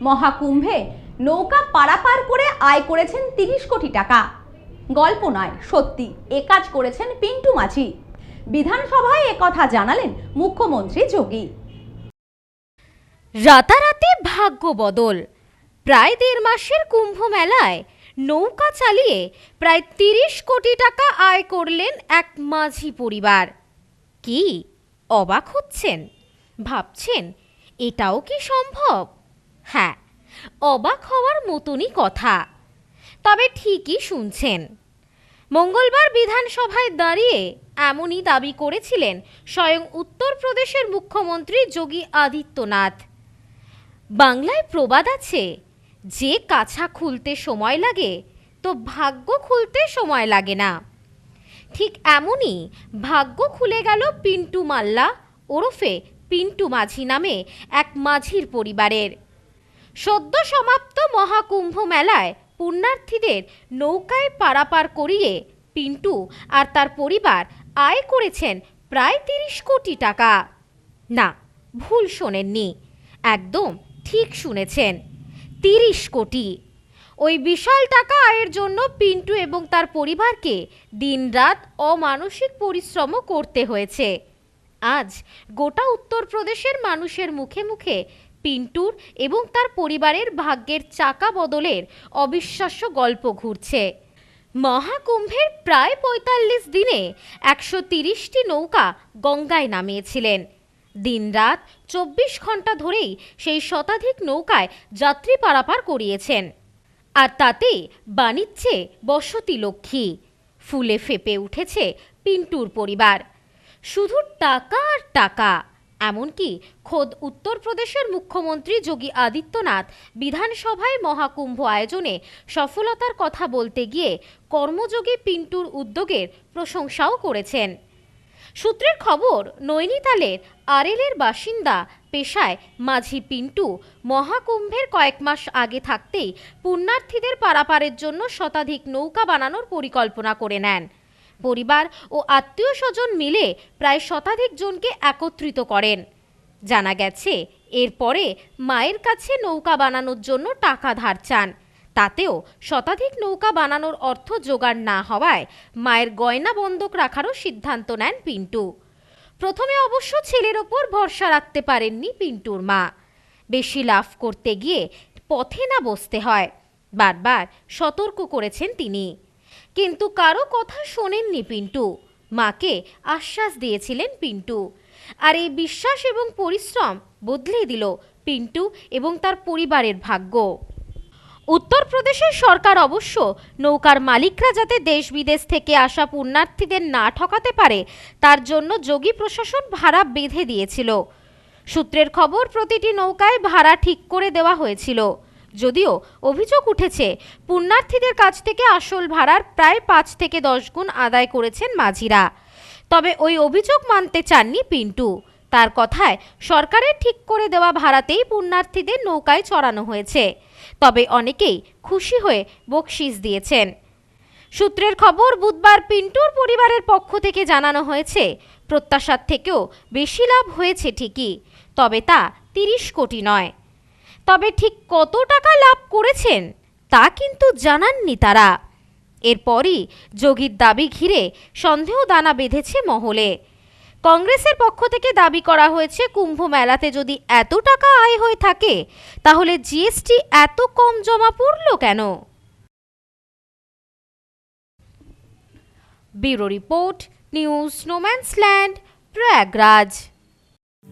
মহাকুম্ভে নৌকা পারাপার করে আয় করেছেন তিরিশ কোটি টাকা। গল্প নয়, সত্যি, এ কাজ করেছেন পিন্টু মাঝি। বিধানসভায় একথা জানালেন মুখ্যমন্ত্রী যোগী। রাতারাতি ভাগ্য বদল। প্রায় দেড় মাসের কুম্ভ মেলায় নৌকা চালিয়ে প্রায় তিরিশ কোটি টাকা আয় করলেন এক মাঝি পরিবার। কি, অবাক হচ্ছেন? ভাবছেন, এটাও কি সম্ভব? হ্যাঁ অবাক হওয়ার মতনই কথা। তবে ঠিকই শুনছেন। মঙ্গলবার বিধানসভায় দাঁড়িয়ে এমনই দাবি করেছিলেন স্বয়ং উত্তরপ্রদেশের মুখ্যমন্ত্রী যোগী আদিত্যনাথ। বাংলায় প্রবাদ আছে, যে কাছা খুলতে সময় লাগে, তো ভাগ্য খুলতে সময় লাগে না। ঠিক এমনই ভাগ্য খুলে গেল পিন্টু মাল্লা ওরফে পিন্টু মাঝি নামে এক মাঝির পরিবারের। সদ্য সমাপ্ত মহাকুম্ভ মেলায় পুণ্যার্থীদের নৌকায় পারাপার করিয়ে পিন্টু আর তার পরিবার আয় করেছেন প্রায় তিরিশ কোটি টাকা। না, ভুল শোনেননি। একদম ঠিক শুনেছেন। তিরিশ কোটি। ওই বিশাল টাকা আয়ের জন্য পিন্টু এবং তার পরিবারকে দিনরাত অমানসিক পরিশ্রমও করতে হয়েছে। আজ গোটা উত্তরপ্রদেশের মানুষের মুখে মুখে পিন্টুর এবং তার পরিবারের ভাগ্যের চাকা বদলের অবিশ্বাস্য গল্প ঘুরছে। মহাকুম্ভের প্রায় পঁয়তাল্লিশ দিনে একশো তিরিশটি নৌকা গঙ্গায় নামিয়েছিলেন। দিনরাত চব্বিশ ঘণ্টা ধরেই সেই শতাধিক নৌকায় যাত্রী পারাপার করিয়েছেন। আর তাতে বাণিজ্যে বসতি লক্ষ্মী, ফুলে ফেপে উঠেছে পিন্টুর পরিবার। শুধু টাকা আর টাকা। এমনকি খোদ উত্তরপ্রদেশের মুখ্যমন্ত্রী যোগী আদিত্যনাথ বিধানসভায় মহাকুম্ভ আয়োজনে সফলতার কথা বলতে গিয়ে কর্মযোগী পিন্টুর উদ্যোগের প্রশংসাও করেছেন। সূত্রের খবর, নৈনিতালের আরেলের বাসিন্দা পেশায় মাঝি পিন্টু মহাকুম্ভের কয়েক মাস আগে থাকতেই পুণ্যার্থীদের পারাপারের জন্য শতাধিক নৌকা বানানোর পরিকল্পনা করে নেন। পরিবার ও আত্মীয় স্বজন মিলে প্রায় শতাধিক জনকে একত্রিত করেন। জানা গেছে, এরপরে মায়ের কাছে নৌকা বানানোর জন্য টাকা ধার চান। তাতেও শতাধিক নৌকা বানানোর অর্থ জোগাড় না হওয়ায় মায়ের গয়না বন্ধক রাখারও সিদ্ধান্ত নেন পিন্টু। প্রথমে অবশ্য ছেলের ওপর ভরসা রাখতে পারেননি পিন্টুর মা। বেশি লাভ করতে গিয়ে পথে না বসতে হয়। বারবার সতর্ক করেছেন তিনি। কিন্তু কারও কথা শোনেননি পিন্টু। মাকে আশ্বাস দিয়েছিলেন পিন্টু। আর এই বিশ্বাস এবং পরিশ্রম বদলে দিল পিন্টু এবং তার পরিবারের ভাগ্য। উত্তরপ্রদেশের সরকার অবশ্য নৌকার মালিকরা যাতে দেশ বিদেশ থেকে আসা পুণ্যার্থীদের না ঠকাতে পারে, তার জন্য যোগী প্রশাসন ভাড়া বেঁধে দিয়েছিল। সূত্রের খবর, প্রতিটি নৌকায় ভাড়া ঠিক করে দেওয়া হয়েছিল। যদিও অভিযোগ উঠেছে, পুণ্যার্থীদের কাছ থেকে আসল ভাড়ার প্রায় পাঁচ থেকে দশ গুণ আদায় করেছেন মাঝিরা। তবে ওই অভিযোগ মানতে চাননি পিন্টু। তার কথায় সরকারের ঠিক করে দেওয়া ভাড়াতেই পুণ্যার্থীদের নৌকায় চড়ানো হয়েছে। তবে অনেকেই খুশি হয়ে বকশিস দিয়েছেন। সূত্রের খবর, বুধবার পিন্টুর পরিবারের পক্ষ থেকে জানানো হয়েছে, প্রত্যাশার থেকেও বেশি লাভ হয়েছে ঠিকই, তবে তা তিরিশ কোটি নয়। তবে ঠিক কত টাকা লাভ করেছেন, তা কিন্তু জানাননি তারা। এরপরই যোগীর দাবি ঘিরে সন্দেহ দানা বেঁধেছে মহলে। কংগ্রেসের পক্ষ থেকে দাবি করা হয়েছে, কুম্ভ মেলাতে যদি এত টাকা আয় হয়ে থাকে, তাহলে জিএসটি এত কম জমা পড়ল কেন? ব্যুরো রিপোর্ট, নিউজ স্নোম্যান্সল্যান্ড প্রয়াগরাজ।